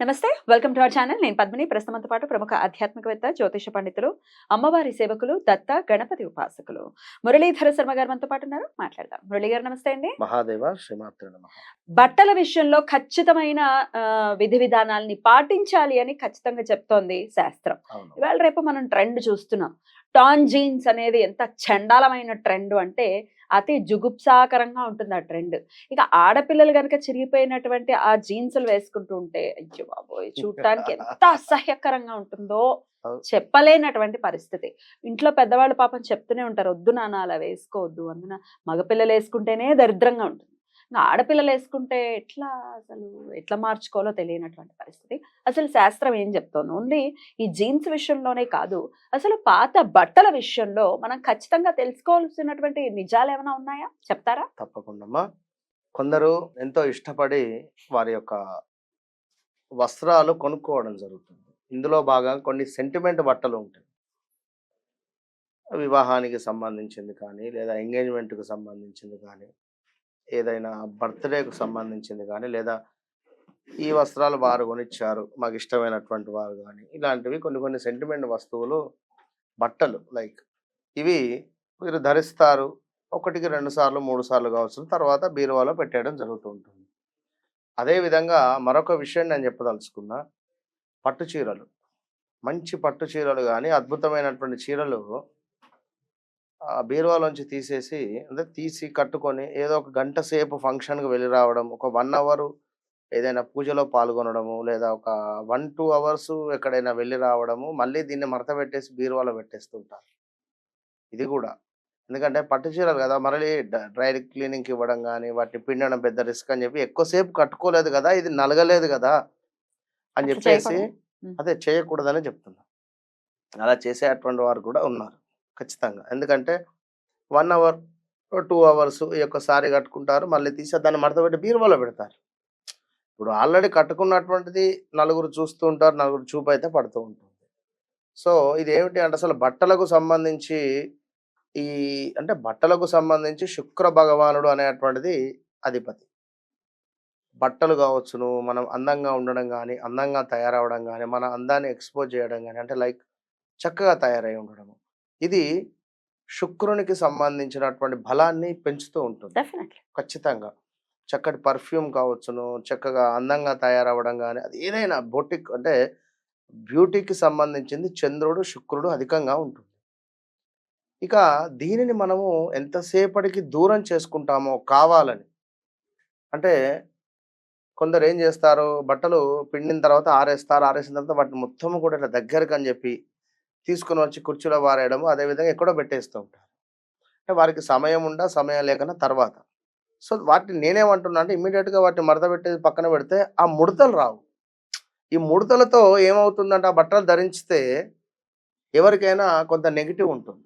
నమస్తే welcome to our channel. నేను పద్మిని. ప్రస్తుతంతో పాటు ప్రముఖ ఆధ్యాత్మికవేత్త జ్యోతిష పండితులు అమ్మవారి సేవకులు దత్త గణపతి ఉపాసకులు. మురళీధర శర్మ గారు మనతో పాటు ఉన్నారు. మాట్లాడదాం. మురళి గారు నమస్తే అండి. మహాదేవ శ్రీమాత్ర బట్టల విషయంలో ఖచ్చితమైన విధి విధానాల్ని పాటించాలి అని ఖచ్చితంగా చెప్తోంది శాస్త్రం. ఇవాళ రేపు మనం ట్రెండ్ చూస్తున్నాం. టాన్ జీన్స్ అనేది ఎంత చండాలమైన ట్రెండ్ అంటే అతి జుగుప్సాకరంగా ఉంటుంది ఆ ట్రెండ్. ఇక ఆడపిల్లలు కనుక చిరిగిపోయినటువంటి ఆ జీన్సులు వేసుకుంటూ ఉంటే అయ్యో బాబోయ్! చూడటానికి ఎంత అసహ్యకరంగా ఉంటుందో. చెప్పలేనటువంటి పరిస్థితి. ఇంట్లో పెద్దవాళ్ళు పాపం చెప్తూనే ఉంటారు వద్దు నాన్న అలా వేసుకోవద్దు అందున మగపిల్లలు వేసుకుంటేనే దరిద్రంగా ఉంటుంది. ఇంకా ఆడపిల్లలు వేసుకుంటే ఎట్లా అసలు ఎట్లా మార్చుకోవాలో తెలియనటువంటి పరిస్థితి. అసలు శాస్త్రం ఏం చెప్తాను ఓన్లీ ఈ జీన్స్ విషయంలోనే కాదు అసలు పాత బట్టల విషయంలో మనం ఖచ్చితంగా తెలుసుకోవాల్సినటువంటి నిజాలు ఏమైనా ఉన్నాయా? చెప్తారా? తప్పకుండా కొందరు ఎంతో ఇష్టపడి వారి యొక్క వస్త్రాలు కొనుక్కోవడం జరుగుతుంది. ఇందులో బాగా కొన్ని సెంటిమెంట్ బట్టలు ఉంటాయి. వివాహానికి సంబంధించింది కానీ లేదా ఎంగేజ్మెంట్కి సంబంధించింది కానీ ఏదైనా బర్త్డేకు సంబంధించింది కానీ లేదా ఈ వస్త్రాలు వారు కొనిచ్చారు మాకు ఇష్టమైనటువంటి వారు కానీ ఇలాంటివి కొన్ని కొన్ని సెంటిమెంట్ వస్తువులు బట్టలు లైక్ ఇవి మీరు ధరిస్తారు ఒకటికి రెండు సార్లు మూడు సార్లు కావచ్చు తర్వాత బీరువాలో పెట్టేయడం జరుగుతూ ఉంటుంది అదేవిధంగా మరొక విషయం నేను చెప్పదలుచుకున్నా పట్టు చీరలు. మంచి పట్టు చీరలు కానీ అద్భుతమైనటువంటి చీరలు బీరువాలోంచి తీసేసి అంటే తీసి కట్టుకొని ఏదో ఒక గంట సేపు ఫంక్షన్కి వెళ్ళి రావడం ఒక వన్ అవర్ ఏదైనా పూజలో పాల్గొనడము లేదా ఒక వన్ టూ అవర్స్ ఎక్కడైనా వెళ్ళి రావడము మళ్ళీ దీన్ని మడత పెట్టేసి బీరువాలో పెట్టేస్తుంటారు ఇది కూడా. ఎందుకంటే పట్టు చీరలు కదా మళ్ళీ డ్రై క్లీనింగ్కి ఇవ్వడం కానీ వాటిని పిండడం పెద్ద రిస్క్ అని చెప్పి ఎక్కువసేపు కట్టుకోలేదు కదా ఇది నలగలేదు కదా అని చెప్పేసి. అదే చేయకూడదని చెప్తున్నా. అలా చేసేటువంటి వారు కూడా ఉన్నారు. ఖచ్చితంగా. ఎందుకంటే వన్ అవర్ టూ అవర్స్ ఈ యొక్క సారీ కట్టుకుంటారు. మళ్ళీ తీసి దాన్ని మడతపెట్టి బీరువాలో పెడతారు. ఇప్పుడు ఆల్రెడీ కట్టుకున్నటువంటిది నలుగురు చూస్తూ ఉంటారు. నలుగురు చూపు అయితే పడుతూ ఉంటుంది. సో ఇది ఏమిటి అంటే అసలు బట్టలకు సంబంధించి ఈ అంటే బట్టలకు సంబంధించి శుక్ర భగవానుడు అనేటువంటిది అధిపతి. బట్టలు కావచ్చును మనం అందంగా ఉండడం కానీ అందంగా తయారవడం కానీ మన అందాన్ని ఎక్స్పోజ్ చేయడం కానీ అంటే లైక్ చక్కగా తయారై ఉండడము. ఇది శుక్రునికి సంబంధించినటువంటి బలాన్ని పెంచుతూ ఉంటుంది. ఖచ్చితంగా. చక్కటి పర్ఫ్యూమ్ కావచ్చును చక్కగా అందంగా తయారవ్వడం కానీ అది ఏదైనా బొటిక్ అంటే బ్యూటీకి సంబంధించింది చంద్రుడు శుక్రుడు అధికంగా ఉంటుంది. ఇక దీనిని మనము ఎంతసేపటికి దూరం చేసుకుంటామో కావాలని. అంటే కొందరు ఏం చేస్తారు? బట్టలు పిండిన తర్వాత ఆరేస్తారు ఆరేసిన తర్వాత వాటిని మొత్తం కూడా ఇట్లా దగ్గరికి అని చెప్పి తీసుకుని వచ్చి కుర్చీలో వారేయడము అదేవిధంగా ఎక్కడో పెట్టేస్తూ ఉంటారు. అంటే వారికి సమయం ఉండా సమయం లేకుండా తర్వాత. సో వాటిని నేనేమంటున్నా అంటే ఇమీడియట్గా వాటిని మడత పెట్టేది పక్కన పెడితే ఆ ముడతలు రావు. ఈ ముడతలతో ఏమవుతుందంటే ఆ బట్టలు ధరించితే ఎవరికైనా కొంత నెగిటివ్ ఉంటుంది.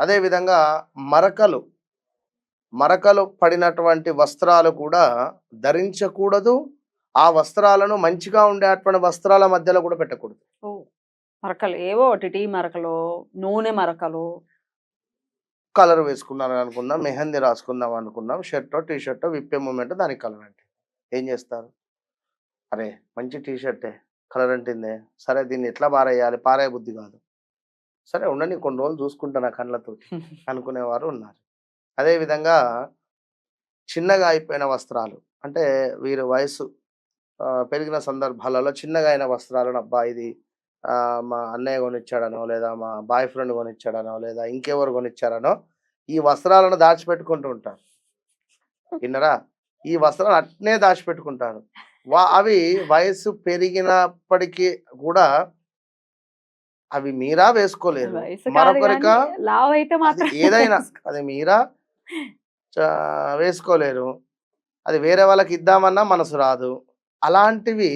అదేవిధంగా మరకలు మరకలు పడినటువంటి వస్త్రాలు కూడా ధరించకూడదు. ఆ వస్త్రాలను మంచిగా ఉండేటువంటి వస్త్రాల మధ్యలో కూడా పెట్టకూడదు. మరకలు ఏవో ఒకటి టీ మరకలు నూనె మరకలు. కలర్ వేసుకున్నాను అనుకుందాం మెహందీ రాసుకుందాం అనుకుందాం షర్టో టీ షర్టో విప్పే మూమెంట్ దానికి కలర్ అంటే ఏం చేస్తారు? అరే మంచి టీ షర్టే కలర్ అంటిందే. సరే దీన్ని ఎట్లా పారేయాలి? పారే బుద్ధి కాదు. సరే ఉండని కొన్ని రోజులు చూసుకుంటా నా కళ్ళతో అనుకునేవారు ఉన్నారు. అదేవిధంగా చిన్నగా అయిపోయిన వస్త్రాలు అంటే వీరి వయసు ఆ, పెరిగిన సందర్భాలలో చిన్నగా అయిన వస్త్రాలను అబ్బా ఇది ఆ, మా అన్నయ్య కొనిచ్చాడనో లేదా మా బాయ్ ఫ్రెండ్ కొనిచ్చాడనో లేదా ఇంకెవరు కొనిచ్చారనో ఈ వస్త్రాలను దాచిపెట్టుకుంటూ ఉంటారు. విన్నరా? ఈ వస్త్రాలు అట్నే దాచిపెట్టుకుంటారు. వా అవి వయసు పెరిగినప్పటికీ కూడా అవి మీరా వేసుకోలేరు మరొకరిక ఏదైనా అది మీరా? వేసుకోలేరు. అది వేరే వాళ్ళకి ఇద్దామన్నా మనసు రాదు. అలాంటివి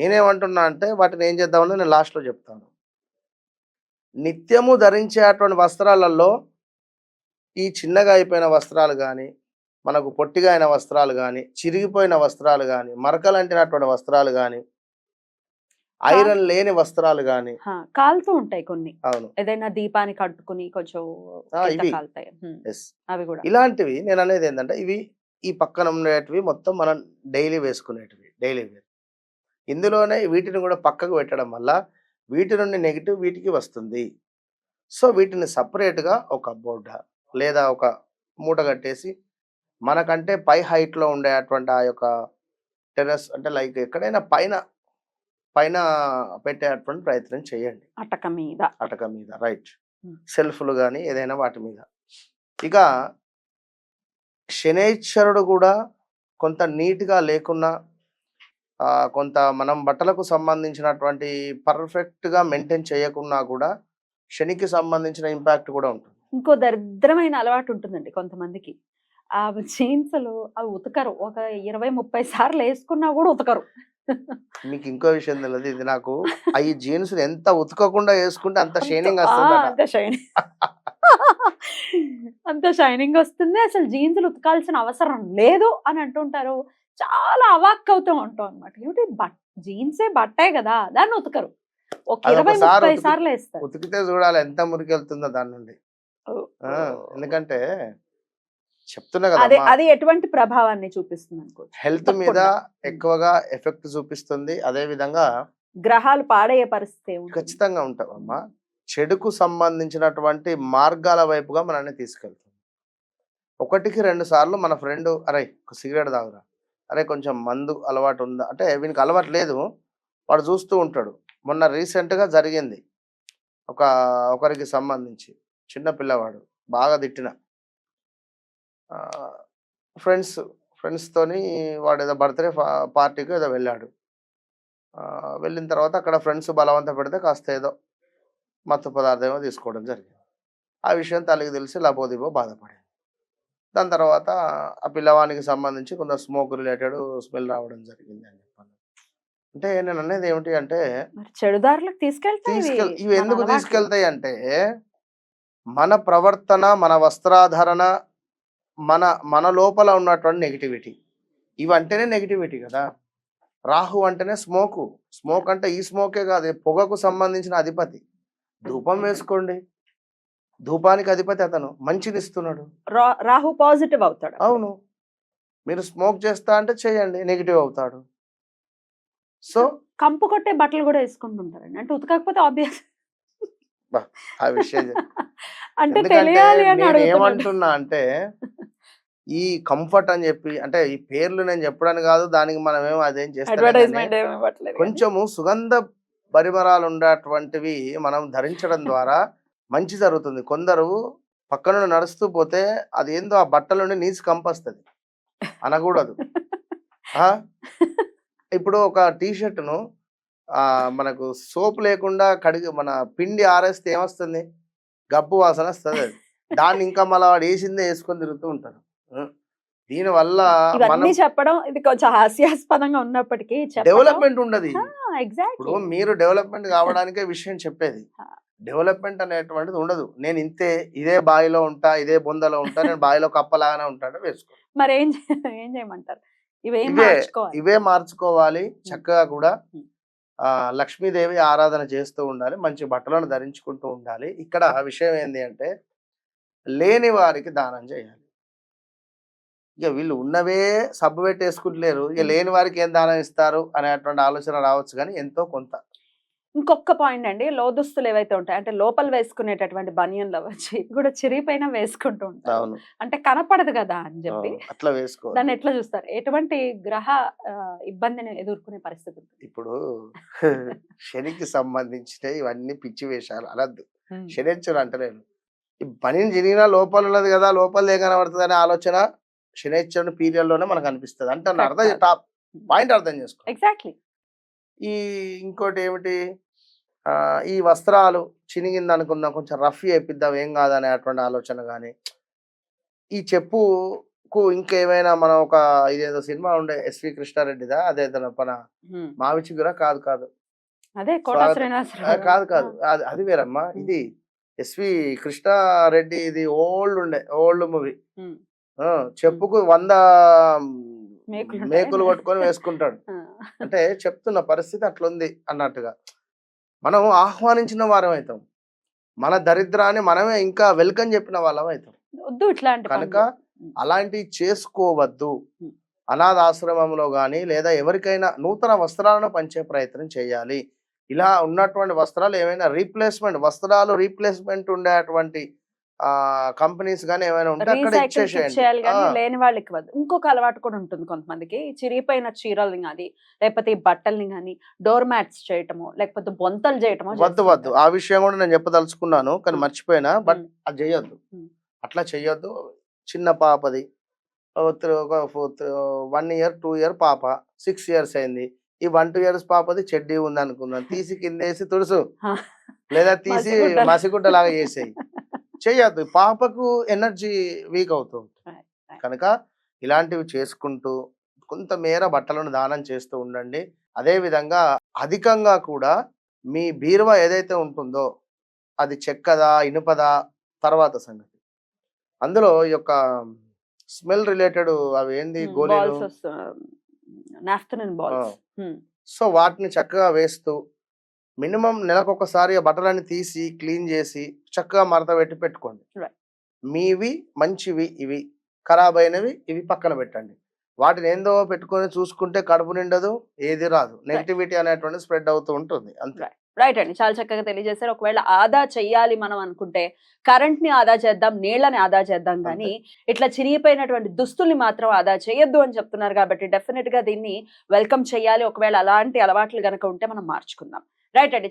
నేనేమంటున్నా అంటే వాటిని ఏం చేద్దామని నేను లాస్ట్లో చెప్తాను. నిత్యము ధరించేటువంటి వస్త్రాలలో ఈ చిన్నగా అయిపోయిన వస్త్రాలు కానీ మనకు పొట్టిగా అయిన వస్త్రాలు కానీ చిరిగిపోయిన వస్త్రాలు కానీ మరకలంటినటువంటి వస్త్రాలు కానీ ఐరన్ లేని వస్త్రాలు కానీ కాలుతూ ఉంటాయి కొన్ని. అవును. ఏదైనా దీపాన్ని కట్టుకుని కొంచెం అవి కూడా. ఇలాంటివి నేను అనేది ఏంటంటే ఇవి ఈ పక్కన ఉండేటివి మొత్తం మనం డైలీ వేసుకునేటివి డైలీ వేర్. ఇందులోనే వీటిని కూడా పక్కకు పెట్టడం వల్ల వీటి నుండి నెగిటివ్ వీటికి వస్తుంది. సో వీటిని సపరేట్గా ఒక బోర్డ లేదా ఒక మూట కట్టేసి మనకంటే పై హైట్లో ఉండేటువంటి ఆ యొక్క టెరస్ అంటే లైక్ ఎక్కడైనా పైన పైన పెట్టేటువంటి ప్రయత్నం చేయండి. అటక మీద. అటక మీద రైట్. సెల్ఫ్లు కానీ ఏదైనా వాటి మీద. ఇక శనేశ్వరుడు కూడా కొంత నీట్గా లేకున్నా కొంత మనం బట్టలకు సంబంధించినటువంటి పర్ఫెక్ట్గా మెయింటైన్ చేయకున్నా కూడా శనికి సంబంధించిన ఇంపాక్ట్ కూడా ఉంటుంది. ఇంకో దరిద్రమైన అలవాటు ఉంటుందండి కొంతమందికి. ఆ జీన్స్లు అవి ఉతకరు. ఒక ఇరవై ముప్పై సార్లు వేసుకున్నా కూడా ఉతకరు. మీకు ఇంకో విషయం తెలియదు ఇది నాకు ఈ జీన్స్ ఎంత ఉతకకుండా వేసుకుంటే అంత షైనింగ్ అంత షైనింగ్ అంత షైనింగ్ వస్తుంది. అసలు జీన్స్లు ఉతకాల్సిన అవసరం లేదు అని అంటుంటారు. చాలా అవాక్ అవుతూ ఉంటాం అనమాట ఏమిటి? బట్ జీన్సే బట్టే కదా దాన్ని ఉతకరు. ఒక అది ఇరవై ముప్పై సార్లు వేస్తారు. ఉతికితే చూడాలి ఎంత మురికి వెళ్తుందో దాని నుండి. ఎందుకంటే చెప్తున్నా అదే కదా అది ఎటువంటి ప్రభావాన్ని చూపిస్తుంది అనుకోవచ్చు. హెల్త్ మీద. ఎక్కువగా ఎఫెక్ట్ చూపిస్తుంది. అదే విధంగా గ్రహాలు పాడయ్యే పరిస్థితి? ఖచ్చితంగా ఉంటామమ్మా చెడుకు సంబంధించినటువంటి మార్గాల వైపుగా మనల్ని తీసుకెళ్తుంది. ఒకటికి రెండు సార్లు మన ఫ్రెండ్ అరే ఒక సిగరెట్ తాగురా. అరే కొంచెం మందు అలవాటు ఉందా? అంటే వీనికి అలవాటు లేదు. వాడు చూస్తూ ఉంటాడు. మొన్న రీసెంట్గా జరిగింది. ఒక ఒకరికి సంబంధించి చిన్న పిల్లవాడు బాగా తిట్టిన. ఫ్రెండ్స్ ఫ్రెండ్స్తోని వాడు ఏదో బర్త్డే పార్టీకి ఏదో వెళ్ళాడు. వెళ్ళిన తర్వాత అక్కడ ఫ్రెండ్స్ బలవంత పెడితే కాస్త ఏదో మత్తు పదార్థం ఏమో తీసుకోవడం జరిగింది. ఆ విషయం తల్లికి తెలిసి లబోదిబో బాధపడింది. దాని తర్వాత ఆ పిల్లవానికి సంబంధించి కొంత స్మోక్ రిలేటెడ్ స్మెల్ రావడం జరిగింది అని చెప్పాను అంటే నేను అనేది ఏమిటి అంటే చెడుదారులకు తీసుకెళ్తాయి ఇవి. ఎందుకు. తీసుకెళ్తాయి అంటే మన ప్రవర్తన మన వస్త్రాధరణ మన మన లోపల ఉన్నటువంటి నెగిటివిటీ. ఇవి అంటేనే నెగిటివిటీ కదా. రాహు అంటేనే స్మోకు. స్మోక్ అంటే ఈ స్మోకే కాదు పొగకు సంబంధించిన అధిపతి. ధూపం వేసుకోండి. ధూపానికి అధిపతి అతను. మంచిది ఇస్తున్నాడు రాహు పాజిటివ్ అవుతాడు అవును. మీరు స్మోక్ చేస్తా అంటే చేయండి నెగిటివ్ అవుతాడు. సో కంపు కొట్టే బట్టలు కూడా వేసుకుంటుంటారండి అంటే ఉతకకపోతే ఆబ్వియస్ ఆ విషయం అంటే తెలియాలి అని ఏమంటున్నా అంటే ఈ కంఫర్ట్ అని చెప్పి అంటే ఈ పేర్లు నేను చెప్పడానికి కాదు దానికి మనం ఏమో అదేం చేస్తాం. కొంచెము సుగంధ పరిమళాలు ఉండేటువంటివి మనం ధరించడం ద్వారా మంచి జరుగుతుంది. కొందరు పక్క నుండి నడుస్తూ పోతే అది ఏందో ఆ బట్టల నుండి నీసు కంపొస్తుంది. అనకూడదు ఆ? ఇప్పుడు ఒక టీ షర్ట్ను మనకు సోప్ లేకుండా కడిగి మన పిండి ఆరేస్తే ఏమొస్తుంది? గబ్బు వాసన వస్తుంది అది. దాన్ని ఇంకా మళ్ళీ వాడు వేసిందే వేసుకొని తిరుగుతూ ఉంటారు. దీనివల్ల మనం చెప్పడం ఇది కొంచెం హాస్యాస్పదంగా ఉన్నప్పటికీ డెవలప్మెంట్ ఉండదు. ఇప్పుడు మీరు డెవలప్మెంట్ కావడానికే విషయం చెప్పేది. డెవలప్మెంట్ అనేటువంటిది ఉండదు. నేను ఇంతే ఇదే బావిలో ఉంటా ఇదే బొందలో ఉంటా నేను బావిలో కప్పలాగానే ఉంటాను వేసుకో. మరి ఏం ఏం చేయమంటారు? ఇవేం ఇవే మార్చుకోవాలి? చక్కగా కూడా లక్ష్మీదేవి ఆరాధన చేస్తూ ఉండాలి మంచి బట్టలను ధరించుకుంటూ ఉండాలి. ఇక్కడ విషయం ఏంటి అంటే లేని వారికి దానం చేయాలి. ఇక వీళ్ళు ఉన్నవే సబ్బు పెట్టి వేసుకుంటలేరు ఇక లేని వారికి ఏం దానం ఇస్తారు అనేటువంటి ఆలోచన రావచ్చు కానీ ఎంతో కొంత. ఇంకొక పాయింట్ అండి. లోదుస్తులు ఏవైతే ఉంటాయి అంటే లోపల వేసుకునేటటువంటి బనియన్లు ఇవి కూడా చిరిగిపోయినా వేసుకుంటూ ఉంటారు. అంటే కనపడదు కదా అని చెప్పి. అట్లా వేసుకో దాన్ని ఎట్లా చూస్తారు? ఎటువంటి గ్రహ ఇబ్బందిని ఎదుర్కొనే పరిస్థితి ఇప్పుడు శనికి సంబంధించిన ఇవన్నీ పిచ్చి వేషాలు అనద్దు. శనిచ్చరు అంటలేను ఈ పనిని జరిగినా లోపల ఉన్నది కదా లోపల ఏ కనబడుతుంది అనే ఆలోచన శనిచ్చరుని పీరియడ్లోనే మనకు అనిపిస్తుంది. అంటే అర్థం పాయింట్ అర్థం చేసుకో. ఎగ్జాక్ట్లీ. ఈ ఇంకోటి ఏమిటి ఆ, ఈ వస్త్రాలు చినిగింది అనుకుందాం కొంచెం రఫ్ చేపిద్దాం ఏం కాదనేటువంటి ఆలోచన కానీ ఈ చెప్పుకు ఇంకేమైనా మనం ఒక ఇదేదో సినిమా ఉండే ఎస్వి కృష్ణారెడ్డిదా? అదేదో మన మావి చిగురా కాదు కాదు. అదే కాదు కాదు. అది అది వేరమ్మా. ఇది ఎస్వి కృష్ణారెడ్డి ఇది ఓల్డ్ ఉండే ఓల్డ్ మూవీ. చెప్పుకు వంద మేకులు కొట్టుకొని వేసుకుంటాడు. అంటే చెప్తున్న పరిస్థితి అట్లుంది అన్నట్టుగా. మనం ఆహ్వానించిన వారం అవుతాం. మన దరిద్రాన్ని మనమే ఇంకా వెల్కమ్ చెప్పిన వాళ్ళం అవుతాం. వద్దు ఇట్లాంటి కనుక. అలాంటివి చేసుకోవద్దు. అనాథ ఆశ్రమంలో కానీ లేదా ఎవరికైనా నూతన వస్త్రాలను పంచే ప్రయత్నం చేయాలి. ఇలా ఉన్నటువంటి వస్త్రాలు ఏమైనా రీప్లేస్మెంట్ వస్త్రాలు రీప్లేస్మెంట్ ఉండేటువంటి కంపెనీస్ కానీ ఏమైనా ఉంటే అక్కడ ఇచ్చేయాలి కానీ లేని వాళ్ళకి ఇంకొక అలవాటు కూడా ఉంటుంది కొంతమందికి. చిరిగిపోయిన చీరల్ని కానీ లేకపోతే ఈ బట్టల్ని కానీ డోర్ మ్యాట్స్ చేయటము లేకపోతే బొంతలు చేయటము వద్దు వద్దు. ఆ విషయం కూడా నేను చెప్పదలుచుకున్నాను కానీ. మర్చిపోయినా బట్. అది చేయొద్దు. అట్లా చెయ్యొద్దు చిన్న పాపది. ఒక వన్ ఇయర్ టూ ఇయర్ పాప సిక్స్ ఇయర్స్ అయింది. ఈ వన్ టూ ఇయర్స్ పాపది చెడ్డీ ఉంది అనుకున్నాను తీసి కిందేసి తుడుసు. ఆ. లేదా తీసి. మసిగుడ్డ లాగా చేసేయి. చెయ్యొద్దు పాపకు ఎనర్జీ వీక్ అవుతుంది. కనుక ఇలాంటివి చేసుకుంటూ కొంతమేర బట్టలను దానం చేస్తూ ఉండండి. అదే విధంగా అధికంగా కూడా మీ బీరువా ఏదైతే ఉంటుందో అది చెక్కదా ఇనుపదా తర్వాత సంగతి. అందులో ఈ యొక్క స్మెల్ రిలేటెడ్ అవి ఏంది గోళీలు? బాల్స్ సో వాటిని చక్కగా వేస్తూ మినిమం నెలకొకసారి ఆ బట్టలన్నీ తీసి క్లీన్ చేసి చక్కగా మడత పెట్టి పెట్టుకోండి. మీవి మంచివి ఇవి. ఖరాబ్ అయినవి ఇవి పక్కన పెట్టండి. వాటిని ఏందో పెట్టుకొని చూసుకుంటే కడుపు నిండదు ఏది రాదు. నెగిటివిటీ అనేటువంటి స్ప్రెడ్ అవుతూ ఉంటుంది. అంతే. రైట్ అండి. చాలా చక్కగా తెలియజేశారు. ఒకవేళ ఆదా చెయ్యాలి మనం అనుకుంటే కరెంట్ని ఆదా చేద్దాం నీళ్ళని ఆదా చేద్దాం కానీ ఇట్లా చిరిగిపోయినటువంటి దుస్తుల్ని మాత్రం ఆదా చేయొద్దు అని చెప్తున్నారు కాబట్టి డెఫినెట్గా దీన్ని వెల్కమ్ చేయాలి ఒకవేళ అలాంటి అలవాట్లు గనక ఉంటే మనం మార్చుకుందాం. రైట్ అండి